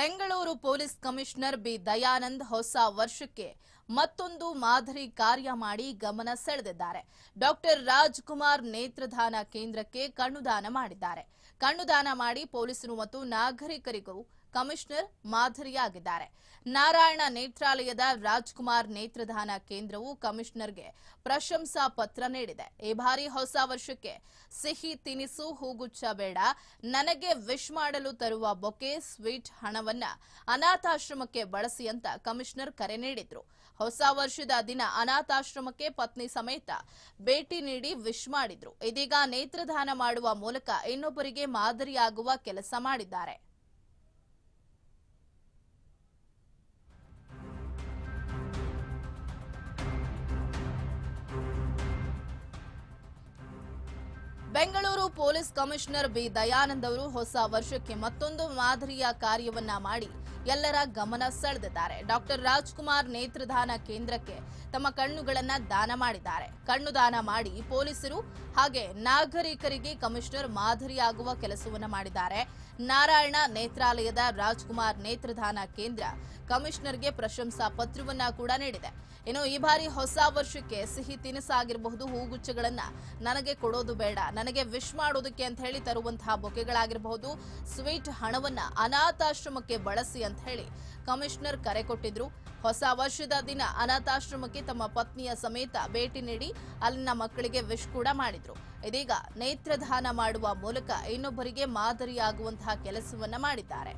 Bengaluru police commissioner B. Dayanand ಹೊಸ ವರ್ಷಕ್ಕೆ ಮತ್ತೊಂದು ಮಾದರಿ ಕಾರ್ಯ ಮಾಡಿ ಗಮನ ಸೆಳೆದಿದ್ದಾರೆ. ಡಾಕ್ಟರ್ ರಾಜ್ಕುಮಾರ್ ನೇತ್ರದಾನ ಕೇಂದ್ರಕ್ಕೆ ಕಣ್ಣುದಾನ ಮಾಡಿದ್ದಾರೆ. ಕಣ್ಣುದಾನ ಮಾಡಿ ಪೊಲೀಸರು ಮತ್ತು ನಾಗರಿಕರಿಗೂ ಕಮಿಷನರ್ ಮಾದರಿಯಾಗಿದ್ದಾರೆ. ನಾರಾಯಣ ನೇತ್ರಾಲಯದ ರಾಜ್ಕುಮಾರ್ ನೇತ್ರದಾನ ಕೇಂದ್ರವು ಕಮಿಷನರ್ಗೆ ಪ್ರಶಂಸಾ ಪತ್ರ ನೀಡಿದೆ. ಈ ಬಾರಿ ಹೊಸ ವರ್ಷಕ್ಕೆ ಸಿಹಿ ತಿನಿಸು, ಹೂಗುಚ್ಛ ಬೇಡ, ನನಗೆ ವಿಶ್ ಮಾಡಲು ತರುವ ಬೊಕೆ ಸ್ವೀಟ್ ಹಣವನ್ನ ಅನಾಥಾಶ್ರಮಕ್ಕೆ ಬಳಸಿ ಅಂತ ಕಮಿಷನರ್ ಕರೆ ನೀಡಿದ್ರು. ಹೊಸ ವರ್ಷದ ದಿನ ಅನಾಥಾಶ್ರಮಕ್ಕೆ ಪತ್ನಿ ಸಮೇತ ಭೇಟಿ ನೀಡಿ ವಿಶ್ ಮಾಡಿದ್ರು. ಇದೀಗ ನೇತ್ರದಾನ ಮಾಡುವ ಮೂಲಕ ಇನ್ನೊಬ್ಬರಿಗೆ ಮಾದರಿಯಾಗುವ ಕೆಲಸ ಮಾಡಿದ್ದಾರೆ. Bengaluru police commissioner B. Dayanand ಅವರು ಹೊಸ ವರ್ಷಕ್ಕೆ ಮತ್ತೊಂದು ಮಾದರಿಯ ಕಾರ್ಯವನ್ನ ಮಾಡಿ ಎಲ್ಲರ ಗಮನ ಸೆಳೆದಿದ್ದಾರೆ. ಡಾಕ್ಟರ್ ರಾಜ್ಕುಮಾರ್ ನೇತ್ರದಾನ ಕೇಂದ್ರಕ್ಕೆ ತಮ್ಮ ಕಣ್ಣುಗಳನ್ನ ದಾನ ಮಾಡಿದ್ದಾರೆ. ಕಣ್ಣು ದಾನ ಮಾಡಿ ಪೊಲೀಸರು ಹಾಗೆ ನಾಗರಿಕರಿಗೆ ಕಮಿಷನರ್ ಮಾದರಿಯಾಗುವ ಕೆಲಸವನ್ನ ಮಾಡಿದ್ದಾರೆ. ನಾರಾಯಣ ನೇತ್ರಾಲಯದ ರಾಜ್ಕುಮಾರ್ ನೇತ್ರದಾನ ಕೇಂದ್ರ ಕಮಿಷನರ್ಗೆ ಪ್ರಶಂಸಾ ಪತ್ರವನ್ನ ಕೂಡ ನೀಡಿದೆ. ಇನ್ನು ಈ ಬಾರಿ ಹೊಸ ವರ್ಷಕ್ಕೆ ಸಿಹಿ ತಿನಿಸಾಗಿರಬಹುದು ಹೂಗುಚ್ಚಗಳನ್ನ ನನಗೆ ಕೊಡೋದು ಬೇಡ, ನನಗೆ ವಿಶ್ ಮಾಡೋದಕ್ಕೆ ಅಂತ ಹೇಳಿ ತರುವಂತಹ ಬೊಕೆಗಳಾಗಿರಬಹುದು. ಸ್ವೀಟ್ ಹಣವನ್ನ ಅನಾಥಾಶ್ರಮಕ್ಕೆ ಬಳಸಿ ಅಂತ ಹೇಳಿ ಕಮಿಷನರ್ ಕರೆ ಕೊಟ್ಟಿದ್ರು. ಹೊಸ ವರ್ಷದ ದಿನ ಅನಾಥಾಶ್ರಮಕ್ಕೆ ತಮ್ಮ ಪತ್ನಿಯ ಸಮೇತ ಭೇಟಿ ನೀಡಿ ಅಲ್ಲಿನ ಮಕ್ಕಳಿಗೆ ವಿಶ್ ಕೂಡ ಮಾಡಿದ್ರು. ಇದೀಗ ನೇತ್ರದಾನ ಮಾಡುವ ಮೂಲಕ ಇನ್ನೊಬ್ಬರಿಗೆ ಮಾದರಿಯಾಗುವಂತಹ ಕೆಲಸವನ್ನ ಮಾಡಿದ್ದಾರೆ.